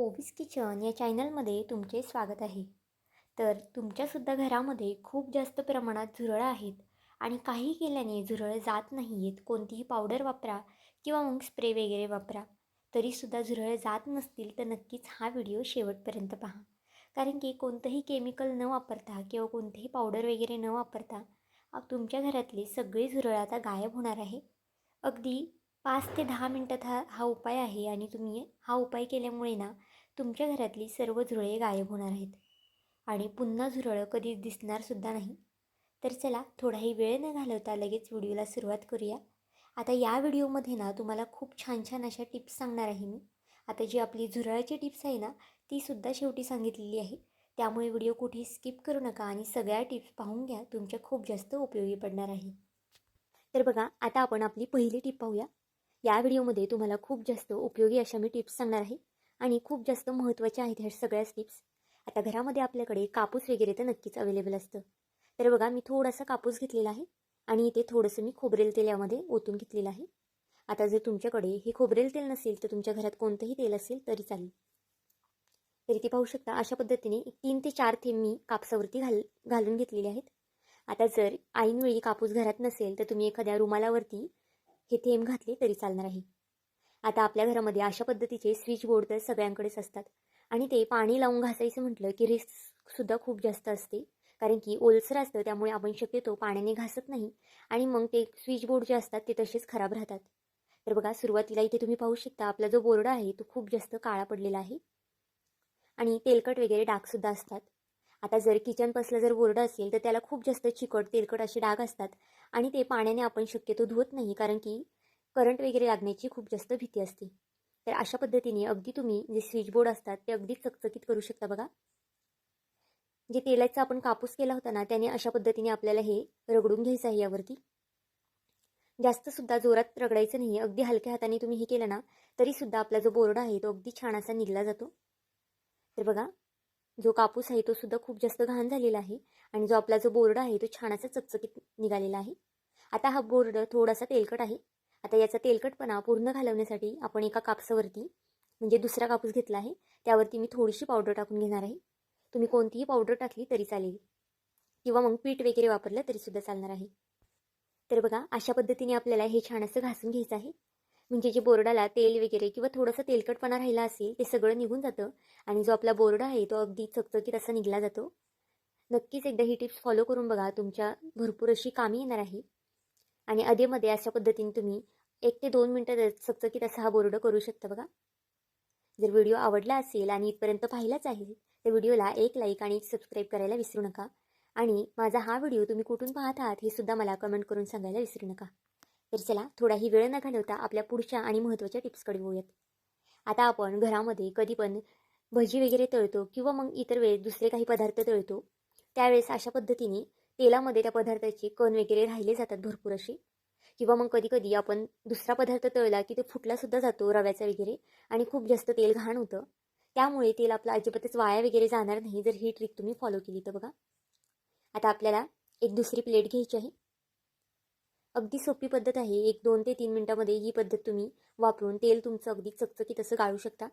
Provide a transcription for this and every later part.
ओवीस kitchen या चॅनलमध्ये तुमचे स्वागत आहे. तर तुमच्यासुद्धा घरामध्ये खूप जास्त प्रमाणात झुरळं आहेत आणि काही केल्याने झुरळं जात नाही आहेत कोणतीही पावडर वापरा किंवा मग स्प्रे वगैरे वापरा तरीसुद्धा झुरळं जात नसतील तर नक्कीच हा व्हिडिओ शेवटपर्यंत पहा. कारण की कोणतंही केमिकल न वापरता किंवा कोणतेही पावडर वगैरे न वापरता तुमच्या घरातले सगळे झुरळ आता गायब होणार आहे. अगदी पाच ते दहा मिनटात हा हा उपाय आहे आणि तुम्ही हा उपाय केल्यामुळे ना तुमच्या घरातली सर्व झुरळे गायब होणार आहेत. आणि पुन्हा झुरळं कधीच दिसणारसुद्धा नाही. तर चला थोडाही वेळ न घालवता लगेच व्हिडिओला सुरुवात करूया. आता या व्हिडिओमध्ये ना तुम्हाला खूप छान छान अशा टिप्स सांगणार आहे मी. आता जी आपली झुरळाची टिप्स आहे ना तीसुद्धा शेवटी सांगितलेली आहे. त्यामुळे व्हिडिओ कुठेही स्किप करू नका आणि सगळ्या टिप्स पाहून घ्या तुमच्या खूप जास्त उपयोगी पडणार आहे. तर बघा आता आपण आपली पहिली टिप पाहूया. या व्हिडिओमध्ये तुम्हाला खूप जास्त उपयोगी अशा मी टिप्स सांगणार आहे आणि खूप जास्त महत्त्वाच्या आहेत ह्या सगळ्याच टिप्स. आता घरामध्ये आपल्याकडे कापूस वगैरे तर नक्कीच अवेलेबल असतं. तर बघा मी थोडासा कापूस घेतलेला आहे आणि इथे थोडंसं मी खोबरेल तेल यामध्ये ओतून घेतलेलं आहे. आता जर तुमच्याकडे हे खोबरेल तेल नसेल तर तुमच्या घरात कोणतंही तेल असेल तरी चालेल. तरी ते पाहू शकता अशा पद्धतीने तीन ते चार थेंब मी कापसावरती घाल घालून घेतलेले आहेत. आता जर ऐनवेळी कापूस घरात नसेल तर तुम्ही एखाद्या रुमालावरती हे थेंब घातले तरी चालणार आहे. आता आपल्या घरामध्ये अशा पद्धतीचे स्विच बोर्ड तर सगळ्यांकडेच असतात. आणि ते पाणी लावून घासायचं म्हटलं की रिस्कसुद्धा खूप जास्त असते. कारण की ओलसर असतं त्यामुळे आपण शक्यतो पाण्याने घासत नाही. आणि मग ते स्विच बोर्ड जे असतात ते तसेच खराब राहतात. तर बघा सुरुवातीला इथे तुम्ही पाहू शकता आपला जो बोर्ड आहे तो खूप जास्त काळा पडलेला आहे. आणि तेलकट वगैरे डागसुद्धा असतात. आता जर किचनपासलं जर बोर्ड असेल तर त्याला खूप जास्त चिकट तेलकट असे डाग असतात आणि ते पाण्याने आपण शक्यतो धुवत नाही कारण की करंट वगैरे लागण्याची खूप जास्त भीती असते. तर अशा पद्धतीने अगदी तुम्ही जे स्विच बोर्ड असतात ते अगदी चकचकीत करू शकता बघा. जे तेलाचा आपण कापूस केला होता ना त्याने अशा पद्धतीने आपल्याला हे रगडून घ्यायचं आहे यावरती. जास्तसुद्धा जोरात रगडायचं नाही अगदी हलक्या हाताने तुम्ही हे केलं ना तरीसुद्धा आपला जो बोर्ड आहे तो अगदी छान असा निघला जातो. तर बघा जो कापूस आहे तो सुद्धा खूप जास्त घाण झालेला आहे आणि जो आपला जो बोर्ड आहे तो छान असा चकचकीत निघालेला आहे. आता हा बोर्ड थोडासा तेलकट आहे. आता याचा तेलकटपणा पूर्ण घालवण्यासाठी आपण एका कापसावरती म्हणजे दुसरा कापूस घेतला आहे त्यावरती मी थोडीशी पावडर टाकून घेणार आहे. तुम्ही कोणतीही पावडर टाकली तरी चालेल. किंवा मग पीठ वगैरे वापरलं तरीसुद्धा चालणार आहे. तर बघा अशा पद्धतीने आपल्याला हे छान असं घासून घ्यायचं आहे. म्हणजे जे बोर्डाला तेल वगैरे किंवा थोडंसं तेलकटपणा राहिला असेल ते सगळं निघून जातं. आणि जो आपला बोर्ड आहे तो अगदी चकचकीत असा निघला जातो. नक्कीच एकदा ही टिप्स फॉलो करून बघा. तुमच्या भरपूर अशी कामी येणार आहे. आणि अधेमध्ये अशा पद्धतीने तुम्ही एक ते दोन मिनटं चकचकीत असा हा बोर्ड करू शकता बघा. जर व्हिडिओ आवडला असेल आणि इथपर्यंत पाहिलाच आहे तर व्हिडिओला एक लाईक आणि एक सबस्क्राईब करायला विसरू नका. आणि माझा हा व्हिडिओ तुम्ही कुठून पाहत आहात हे सुद्धा मला कमेंट करून सांगायला विसरू नका. तर चला थोडाही वेळ न घालवता आपल्या पुढच्या आणि महत्त्वाच्या टिप्सकडे होऊयात आता आपण घरामध्ये कधी पण भजी वगैरे तळतो किंवा मग इतर वेळेस दुसरे काही पदार्थ तळतो त्यावेळेस अशा पद्धतीने तेलामध्ये त्या पदार्थाचे कण वगैरे राहिले जातात भरपूर असे. किंवा मग कधीकधी आपण दुसरा पदार्थ तळला की तो फुटलासुद्धा जातो रव्याचा वगैरे आणि खूप जास्त तेल घाण होतं. त्यामुळे तेल आपलं अजिबातच वाया वगैरे जाणार नाही जर ही ट्रिक तुम्ही फॉलो केली तर बघा. आता आपल्याला एक दुसरी प्लेट घ्यायची आहे. अगदी सोपी पद्धत आहे. एक दोन ते तीन मिनटामध्ये ही पद्धत तुम्ही वापरून तेल तुमचं अगदी चकचकीत असं गाळू शकता.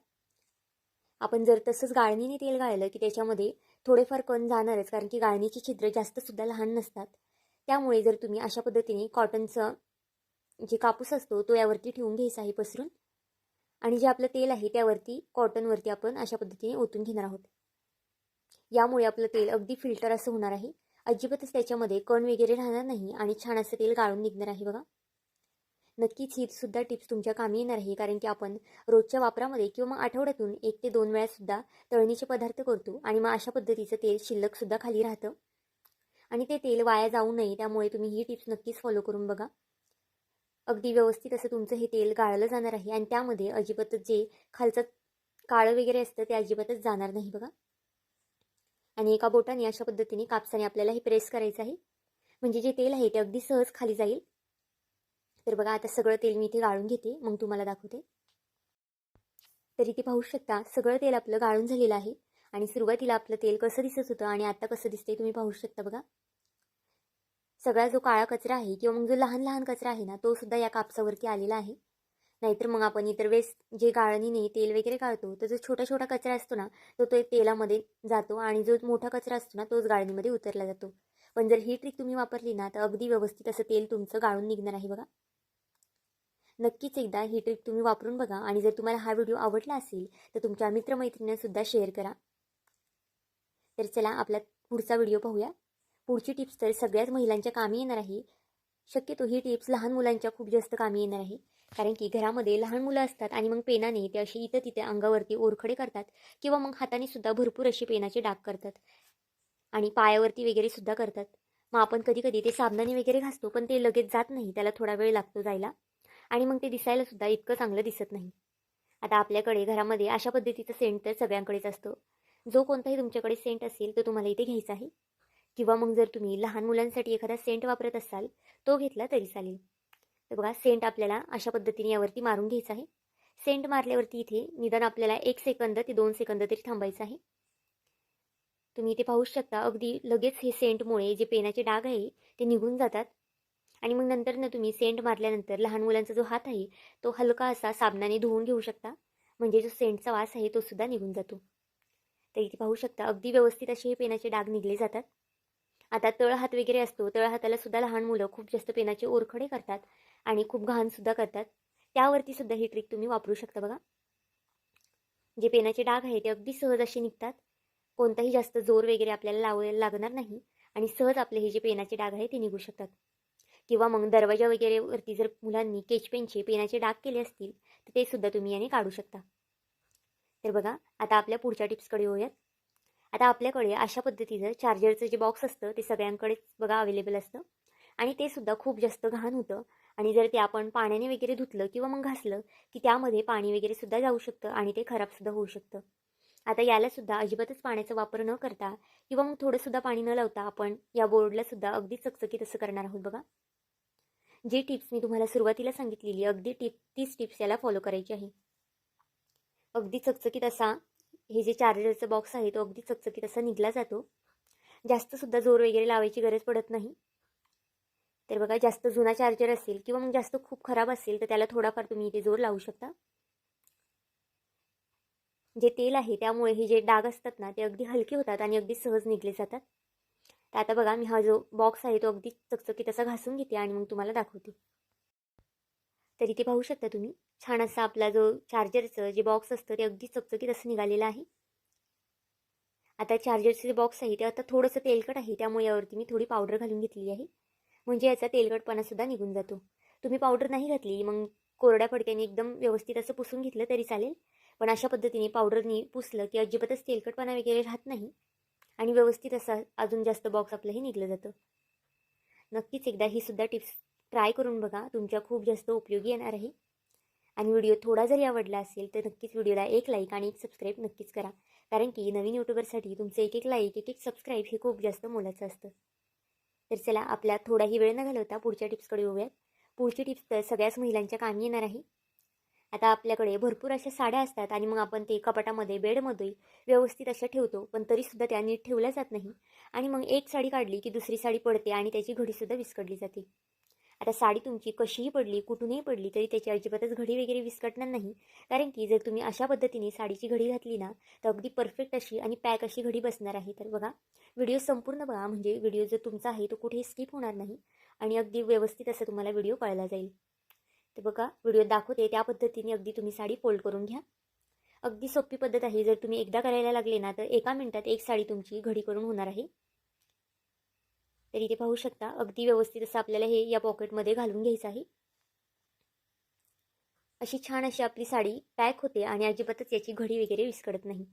आपण जर तसंच गाळणीने तेल गाळलं की त्याच्यामध्ये थोडेफार कण जाणारच कारण की गाळणीची छिद्र जास्तसुद्धा लहान नसतात. त्यामुळे जर तुम्ही अशा पद्धतीने कॉटनचं जे कापूस असतो तो यावरती ठेवून घ्यायचा आहे पसरून. आणि जे आपलं तेल आहे त्यावरती कॉटनवरती आपण अशा पद्धतीने ओतून घेणार आहोत. यामुळे आपलं तेल अगदी फिल्टर असं होणार आहे. अजिबातच त्याच्यामध्ये कण वगैरे राहणार नाही आणि छान असं तेल गाळून निघणार आहे बघा. नक्कीच ही सुद्धा टिप्स तुमच्या कामी येणार आहे कारण की आपण रोजच्या वापरामध्ये किंवा मग आठवड्यातून एक ते दोन वेळा सुद्धा तळणीचे पदार्थ करतो आणि मग अशा पद्धतीचं तेल शिल्लकसुद्धा खाली राहतं. आणि ते तेल वाया जाऊ नये त्यामुळे तुम्ही ही टिप्स नक्कीच फॉलो करून बघा. अगदी व्यवस्थित असं तुमचं हे तेल गाळलं जाणार आहे आणि त्यामध्ये अजिबातच जे खालचं काळं वगैरे असतं ते अजिबातच जाणार नाही बघा. आणि एका बोटाने अशा पद्धतीने कापसाने आपल्याला हे प्रेस करायचं आहे. म्हणजे जे तेल आहे ते अगदी सहज खाली जाईल. तर बघा आता सगळं तेल मी इथे गाळून घेते. मग तुम्हाला दाखवते. तर इथे पाहू शकता सगळं तेल आपलं गाळून झालेलं आहे. आणि सुरुवातीला आपलं तेल कसं दिसत होतं आणि आता कसं दिसतंय तुम्ही पाहू शकता बघा. सगळा जो काळा कचरा आहे किंवा मग जो लहान लहान कचरा आहे ना तो सुद्धा या कापसावरती आलेला आहे. नाहीतर मग आपण इतर वेळेस जे गाळणीने तेल वगैरे गाळतो तर जो छोटा छोटा कचरा असतो ना तो तो तेलामध्ये जातो आणि जो मोठा कचरा असतो ना तोच गाळणीमध्ये उतरला जातो. पण जर ही ट्रिक तुम्ही वापरली ना तर अगदी व्यवस्थित असं तेल तुमचं गाळून निघणार आहे बघा. नक्कीच एकदा ही ट्रिक तुम्ही वापरून बघा आणि जर तुम्हाला हा व्हिडिओ आवडला असेल तर तुमच्या मित्रमैत्रिणींसुद्धा शेअर करा. तर चला आपला पुढचा व्हिडिओ पाहूया. पुढची टिप्स तर सगळ्याच महिलांच्या कामी येणार आहे. शक्यतो ही टिप्स लहान मुलांच्या खूप जास्त कामी येणार आहे. कारण की घरामध्ये लहान मुलं असतात आणि मग पेनाने ते अशी इथं तिथे अंगावरती ओरखडे करतात किंवा मग हाताने सुद्धा भरपूर असे पेनाचे डाग करतात. आणि पायावरती वगैरे सुद्धा करतात. मग आपण कधी कधी ते साबणाने वगैरे घासतो पण ते लगेच जात नाही. त्याला थोडा वेळ लागतो जायला. आणि मग ते दिसायला सुद्धा इतकं चांगलं दिसत नाही. आता आपल्याकडे घरामध्ये अशा पद्धतीचं सेंट तर सगळ्यांकडेच असतो. जो कोणताही तुमच्याकडे सेंट असेल तो तुम्हाला इथे घ्यायचा आहे. किंवा मग जर तुम्ही लहान मुलांसाठी एखादा सेंट वापरत असाल तो घेतला तरी चालेल. तर बघा सेंट आपल्याला अशा पद्धतीने यावरती मारून घ्यायचा आहे. सेंट मारल्यावरती इथे निदान आपल्याला एक सेकंद ते दोन सेकंद तरी थांबायचं आहे. तुम्ही इथे पाहू शकता अगदी लगेच हे सेंटमुळे जे पेनाचे डाग आहे ते निघून जातात. आणि मग नंतर ना तुम्ही सेंट मारल्यानंतर लहान मुलांचा जो हात आहे तो हलका असा साबणाने धुवून घेऊ शकता. म्हणजे जो सेंटचा वास आहे तो सुद्धा निघून जातो. तर इथे पाहू शकता अगदी व्यवस्थित असे हे पेनाचे डाग निघले जातात. आता तळ हात वगैरे असतो तळ हाताला सुद्धा लहान मुलं खूप जास्त पेनाचे ओरखडे करतात. आणि खूप घाणसुद्धा करतात. त्यावरती सुद्धा ही ट्रिक तुम्ही वापरू शकता बघा. जे पेनाचे डाग आहे ते अगदी सहज असे निघतात. कोणताही जास्त जोर वगैरे आपल्याला लावायला लागणार नाही आणि सहज आपले हे जे पेनाचे डाग आहे ते निघू शकतात. किंवा मग दरवाजा वगैरे वरती जर मुलांनी केच पेनचे पेनाचे डाग केले असतील तर ते सुद्धा तुम्ही याने काढू शकता. तर बघा आता आपल्या पुढच्या टिप्सकडे येऊयात. आता आपल्याकडे अशा पद्धतीचं चार्जरचं जे बॉक्स असतं ते सगळ्यांकडेच बघा अवेलेबल असतं. आणि ते सुद्धा खूप जास्त घाण होतं. आणि जर ते आपण पाण्याने वगैरे धुतलं किंवा मग घासलं की त्यामध्ये पाणी वगैरे सुद्धा जाऊ शकतं आणि ते खराबसुद्धा होऊ शकतं. आता यालासुद्धा अजिबातच पाण्याचा वापर न करता किंवा मग थोडंसुद्धा पाणी न लावता आपण या बोर्डलासुद्धा अगदी चकचकीत असं करणार आहोत बघा. जी टिप्स मी तुम्हाला सुरुवातीला सांगितलेली अगदी टिप तीच टिप्स याला फॉलो करायची आहे. अगदी चकचकीत असा हे जे चार्जरचा बॉक्स आहे तो अगदी चकचकीत असा निघला जातो. जास्तसुद्धा जोर वगैरे लावायची गरज पडत नाही. तर बघा जास्त जुना चार्जर असेल किंवा मग जास्त खूप खराब असेल तर त्याला थोडाफार तुम्ही इथे जोर लावू शकता. जे तेल आहे त्यामुळे हे जे डाग असतात ना ते अगदी हलके होतात आणि अगदी सहज निघले जातात. तर आता बघा मी हा जो बॉक्स आहे तो अगदी चकचकीत असा घासून घेते आणि मग तुम्हाला दाखवते. तर इथे पाहू शकता तुम्ही छान असा आपला जो चार्जरचं जे बॉक्स असतं ते अगदी चकचकीत असं निघालेलं आहे. आता चार्जरचं जे बॉक्स आहे ते आता थोडंसं तेलकट आहे त्यामुळे यावरती मी थोडी पावडर घालून घेतलेली आहे. म्हणजे याचा तेलकटपणासुद्धा निघून जातो. तुम्ही पावडर नाही घातली मग कोरड्या फडक्याने एकदम व्यवस्थित असं पुसून घेतलं तरी चालेल. पण अशा पद्धतीने पावडरनी पुसलं की अजिबातच तेलकटपणा वगैरे राहत नाही. आणि व्यवस्थित असा अजून जास्त बॉक्स आपलंही निघलं जातं. नक्कीच एकदा ही सुद्धा टिप्स ट्राय करून बघा. तुमच्या खूप जास्त उपयोगी येणार आहे. आणि व्हिडिओ थोडा जरी आवडला असेल तर नक्कीच व्हिडिओला एक लाईक आणि एक सबस्क्राईब नक्कीच करा. कारण की नवीन यूट्यूबरसाठी तुमचं एक एक लाईक एक एक सबस्क्राईब हे खूप जास्त मोलाचं असतं. तर चला आपला थोडाही वेळ न घालवता पुढच्या टिप्सकडे येऊयात. पुढची टिप्स तर सगळ्याच महिलांच्या कामी येणार आहे. आता आपल्याकडे भरपूर अशा साड्या असतात आणि मग आपण ते कपाटामध्ये बेडमध्ये व्यवस्थित अशा ठेवतो पण तरीसुद्धा त्या नीट ठेवल्या जात नाही. आणि मग एक साडी काढली की दुसरी साडी पडते आणि त्याची घडीसुद्धा विस्कटली जाते. आता साडी तुमची कशीही पडली कुठूनही पडली तरी त्याची अजिबातच घडी वगैरे विस्कटणार नाही. कारण की जर तुम्ही अशा पद्धतीने साडीची घडी घातली ना तर अगदी परफेक्ट अशी आणि पॅक अशी घडी बसणार आहे. तर बघा व्हिडिओ संपूर्ण बघा. म्हणजे व्हिडिओ जो तुमचा आहे तो कुठेही स्किप होणार नाही आणि अगदी व्यवस्थित असं तुम्हाला व्हिडिओ कळला जाईल. तर बघा व्हिडिओ दाखवते. त्या पद्धतीने अगदी तुम्ही साडी फोल्ड करून घ्या. अगदी सोपी पद्धत आहे. जर तुम्ही एकदा करायला लागले ना तर एका मिनिटात एक साडी तुमची घडी करून होणार आहे. तर इथे पाहू शकता अगदी व्यवस्थित असं आपल्याला हे या पॉकेटमध्ये घालून घ्यायचं आहे. अशी छान अशी आपली साडी पॅक होते आणि अजिबातच याची घडी वगैरे विस्कडत नाही.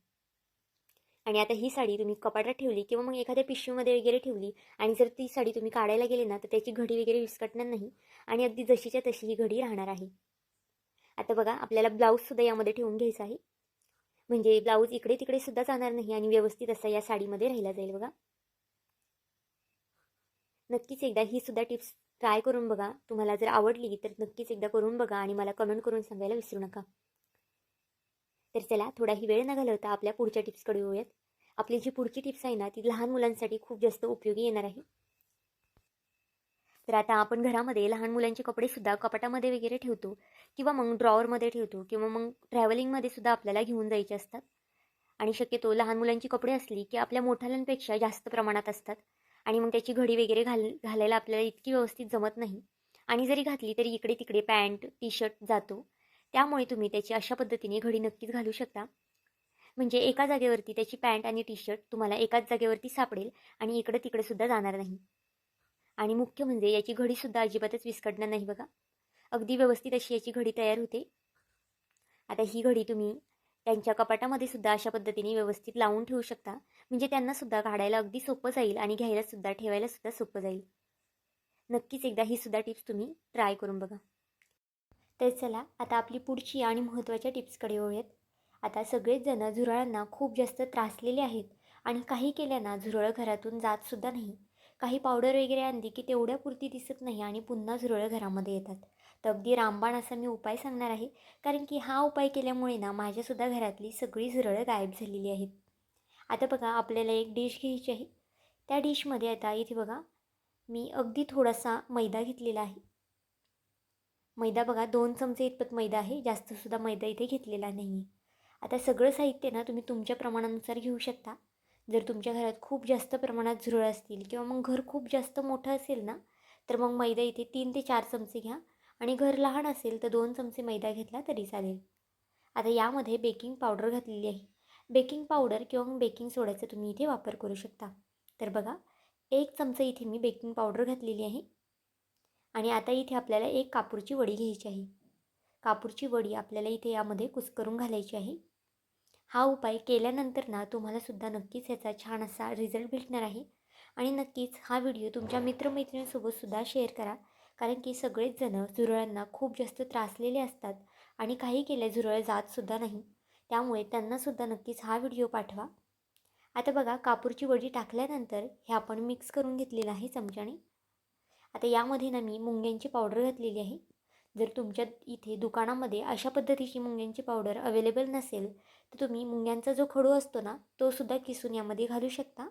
आणि आता ही साडी तुम्ही कपाटात ठेवली किंवा मग एखाद्या पिशवीमध्ये वगैरे ठेवली आणि जर ती साडी तुम्ही काढायला गेले ना तर त्याची घडी वगैरे विस्कटणार नाही आणि अगदी जशीच्या तशी ही घडी राहणार आहे. आता बघा आपल्याला ब्लाऊजसुद्धा यामध्ये ठेवून घ्यायचा आहे. म्हणजे ब्लाऊज इकडे तिकडे सुद्धा जाणार नाही आणि व्यवस्थित असा या साडीमध्ये राहिला जाईल बघा. नक्कीच एकदा ही सुद्धा टिप्स ट्राय करून बघा. तुम्हाला जर आवडली तर नक्कीच एकदा करून बघा आणि मला कमेंट करून सांगायला विसरू नका. तर चला थोडाही वेळ न घालवता आपल्या पुढच्या टिप्सकडे येऊयात. आपली जी पुढची टिप्स आहे ना ती लहान मुलांसाठी खूप जास्त उपयोगी येणार आहे. तर आता आपण घरामध्ये लहान मुलांचे कपडेसुद्धा कपाटामध्ये वगैरे ठेवतो किंवा मग ड्रॉवरमध्ये ठेवतो किंवा मग ट्रॅव्हलिंगमध्ये सुद्धा आपल्याला घेऊन जायचे असतात. आणि शक्यतो लहान मुलांची कपडे असली की आपल्या मोठ्यांपेक्षा जास्त प्रमाणात असतात. आणि मग त्याची घडी वगैरे घाल घालायला आपल्याला इतकी व्यवस्थित जमत नाही. आणि जरी घातली तरी इकडे तिकडे पॅन्ट टी शर्ट जातो. त्यामुळे तुम्ही त्याची अशा पद्धतीने घडी नक्कीच घालू शकता. म्हणजे एका जागेवरती त्याची पॅन्ट आणि टी शर्ट तुम्हाला एकाच जागेवरती सापडेल आणि इकडे तिकडे सुद्धा जाणार नाही. आणि मुख्य म्हणजे याची घडीसुद्धा अजिबातच विस्कटणार नाही बघा. अगदी व्यवस्थित अशी याची घडी तयार होते. आता ही घडी तुम्ही त्यांच्या कपाटामध्ये सुद्धा अशा पद्धतीने व्यवस्थित लावून ठेवू शकता. म्हणजे त्यांना सुद्धा काढायला अगदी सोपं जाईल आणि घ्यायला सुद्धा ठेवायला सुद्धा सोपं जाईल. नक्कीच एकदा ही सुद्धा टिप्स तुम्ही ट्राय करून बघा. तर चला आता आपली पुढची आणि महत्त्वाच्या टिप्सकडे वळूयात. आता सगळेच जण झुरळांना खूप जास्त त्रासलेले आहेत आणि काही केल्याना झुरळं घरातून जातसुद्धा नाही. काही पावडर वगैरे आणली की तेवढ्या पुरती दिसत नाही आणि पुन्हा झुरळ घरामध्ये येतात. तर अगदी रामबाण असा मी उपाय सांगणार आहे. कारण की हा उपाय केल्यामुळे ना माझ्यासुद्धा घरातली सगळी झुरळं गायब झालेली आहेत. आता बघा आपल्याला एक डिश घ्यायची आहे. त्या डिशमध्ये आता इथे बघा मी अगदी थोडासा मैदा घेतलेला आहे. मैदा बघा दोन चमचे इतपत मैदा आहे. जास्तसुद्धा मैदा इथे घेतलेला नाही आहे आता सगळं साहित्य ना तुम्ही तुमच्या प्रमाणानुसार घेऊ शकता. जर तुमच्या घरात खूप जास्त प्रमाणात झुरळ असतील किंवा मग घर खूप जास्त मोठं असेल ना तर मग मैदा इथे तीन ते चार चमचे घ्या. आणि घर लहान असेल तर दोन चमचे मैदा घेतला तरी चालेल. आता यामध्ये बेकिंग पावडर घातलेली आहे. बेकिंग पावडर किंवा बेकिंग सोड्याचा तुम्ही इथे वापर करू शकता. तर बघा एक चमचा इथे मी बेकिंग पावडर घातलेली आहे. आणि आता इथे आपल्याला एक कापूरची वडी घ्यायची आहे. कापूरची वडी आपल्याला इथे यामध्ये कुस्करून घालायची आहे. हा उपाय केल्यानंतर ना तुम्हालासुद्धा नक्कीच ह्याचा छान असा रिझल्ट भेटणार आहे. आणि नक्कीच हा व्हिडिओ तुमच्या मित्रमैत्रिणींसोबतसुद्धा शेअर करा. कारण की सगळेच जणं झुरळांना खूप जास्त त्रासलेले असतात आणि काही केल्या झुरळ जातसुद्धा नाही. त्यामुळे त्यांनासुद्धा नक्कीच हा व्हिडिओ पाठवा. आता बघा कापूरची वडी टाकल्यानंतर हे आपण मिक्स करून घेतलेलं आहे चमच्याने. आता यामध्ये ना मी मुंग्यांची पावडर घातलेली आहे. जर तुमच्या इथे दुकानामध्ये अशा पद्धतीची मुंग्यांची पावडर अवेलेबल नसेल तर तुम्ही मुंग्यांचा जो खडू असतो ना तो सुद्धा किसून यामध्ये घालू शकता.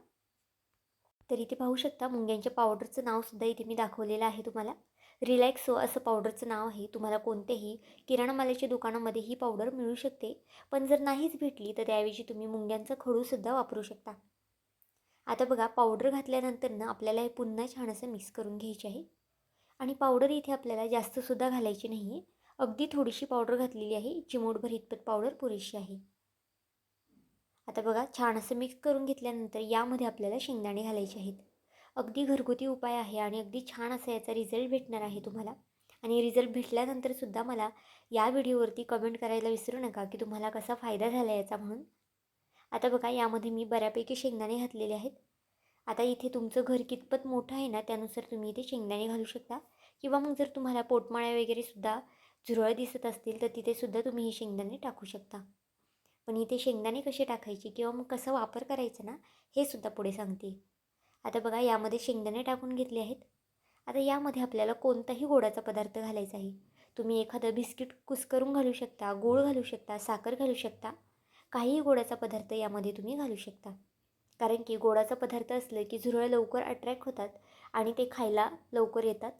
तर इथे पाहू शकता मुंग्यांच्या पावडरचं नावसुद्धा इथे मी दाखवलेलं आहे तुम्हाला. रिलॅक्सो असं पावडरचं नाव आहे. तुम्हाला कोणतेही किराणा मालाच्या दुकानामध्ये ही पावडर मिळू शकते. पण जर नाहीच भेटली तर त्याऐवजी तुम्ही मुंग्यांचा खडूसुद्धा वापरू शकता. आता बघा पावडर घातल्यानंतरनं आपल्याला हे पुन्हा छान असं मिक्स करून घ्यायचे आहे. आणि पावडर इथे आपल्याला जास्तसुद्धा घालायची नाही आहे अगदी थोडीशी पावडर घातलेली आहे. चिमूटभर इतपत पावडर पुरेशी आहे. आता बघा छान असं मिक्स करून घेतल्यानंतर यामध्ये आपल्याला शेंगदाणे घालायचे आहेत. अगदी घरगुती उपाय आहे आणि अगदी छान असा याचा रिझल्ट भेटणार आहे तुम्हाला. आणि रिझल्ट भेटल्यानंतरसुद्धा मला या व्हिडिओवरती कमेंट करायला विसरू नका की तुम्हाला कसा फायदा झाला याचा म्हणून. आता बघा यामध्ये मी बऱ्यापैकी शेंगदाणे घातलेले आहेत. आता इथे तुमचं घर कितपत मोठं आहे ना त्यानुसार तुम्ही इथे शेंगदाणे घालू शकता. किंवा मग जर तुम्हाला पोटमाळ्या वगैरेसुद्धा झुरळ दिसत असतील तर तिथेसुद्धा तुम्ही हे शेंगदाणे टाकू शकता. पण इथे शेंगदाणे कसे टाकायचे किंवा मग कसा वापर करायचा ना हे सुद्धा पुढे सांगते. आता बघा यामध्ये शेंगदाणे टाकून घेतले आहेत. आता यामध्ये आपल्याला कोणताही गोडाचा पदार्थ घालायचा आहे. तुम्ही एखादं बिस्किट कुस्करून घालू शकता गोळ घालू शकता साखर घालू शकता. काहीही गोडाचा पदार्थ यामध्ये तुम्ही घालू शकता. कारण की गोडाचा पदार्थ असलं की झुरळ लवकर अट्रॅक्ट होतात आणि ते खायला लवकर येतात.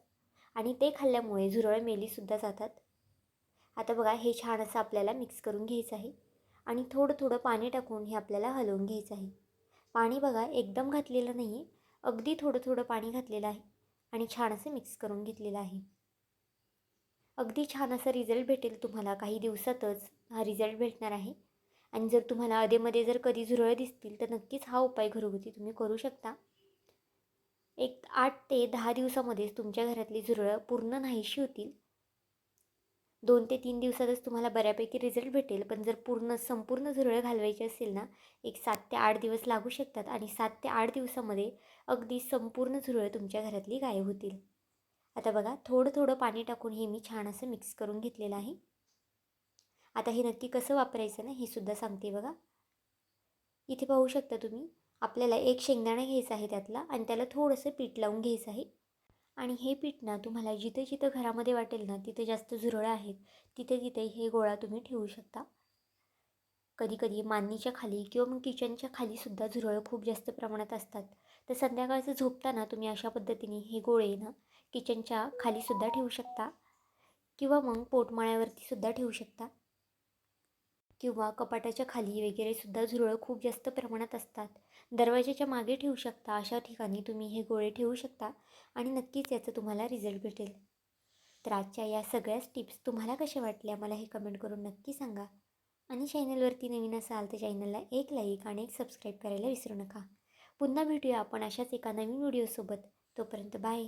आणि ते खाल्ल्यामुळे झुरळ मेलीसुद्धा जातात. आता बघा हे छान असं आपल्याला मिक्स करून घ्यायचं आहे. आणि थोडं थोडं पाणी टाकून हे आपल्याला हलवून घ्यायचं आहे. पाणी बघा एकदम घातलेलं नाही आहे अगदी थोडं थोडं पाणी घातलेलं आहे आणि छान असं मिक्स करून घेतलेलं आहे. अगदी छान असा रिझल्ट भेटेल तुम्हाला काही दिवसातच. हा रिझल्ट भेटणार आहे. आणि जर तुम्हाला अधेमध्ये जर कधी झुरळ दिसतील तर नक्कीच हा उपाय घरगुती तुम्ही करू शकता. एक आठ ते दहा दिवसामध्येच तुमच्या घरातली झुरळं पूर्ण नाहीशी होतील. दोन ते तीन दिवसातच तुम्हाला बऱ्यापैकी रिझल्ट भेटेल. पण जर पूर्ण संपूर्ण झुरळ घालवायची असेल ना एक सात ते आठ दिवस लागू शकतात आणि सात ते आठ दिवसामध्ये अगदी संपूर्ण झुरळ तुमच्या घरातली गायब होतील. आता बघा थोडं थोडं पाणी टाकून हे मी छान असं मिक्स करून घेतलेलं आहे. आता हे नक्की कसं वापरायचं ना हे सुद्धा सांगते बघा. इथे पाहू शकता तुम्ही आपल्याला एक शेंगदाणा घ्यायचा आहे त्यातला आणि त्याला थोडंसं पीठ लावून घ्यायचं आहे. आणि हे पीठ ना तुम्हाला जिथे जिथं घरामध्ये वाटेल ना तिथे जास्त झुरळं आहेत तिथे तिथे हे गोळा तुम्ही ठेवू शकता. कधी कधी मांदणीच्या खाली किंवा मग किचनच्या खालीसुद्धा झुरळं खूप जास्त प्रमाणात असतात. तर संध्याकाळचं झोपताना तुम्ही अशा पद्धतीने हे गोळे ना किचनच्या खालीसुद्धा ठेवू शकता किंवा मग पोटमाळ्यावरतीसुद्धा ठेवू शकता. किंवा कपाटाच्या खाली वगैरे सुद्धा झुरळं खूप जास्त प्रमाणात असतात. दरवाजाच्या मागे ठेवू शकता अशा ठिकाणी तुम्ही हे गोळे ठेवू शकता आणि नक्कीच याचं तुम्हाला रिझल्ट भेटेल. तर आजच्या या सगळ्याच टिप्स तुम्हाला कशा वाटल्या मला हे कमेंट करून नक्की सांगा. आणि चॅनलवरती नवीन असाल तर चॅनलला एक लाईक आणि एक सबस्क्राईब करायला विसरू नका. पुन्हा भेटूया आपण अशाच एका नवीन व्हिडिओसोबत तोपर्यंत बाय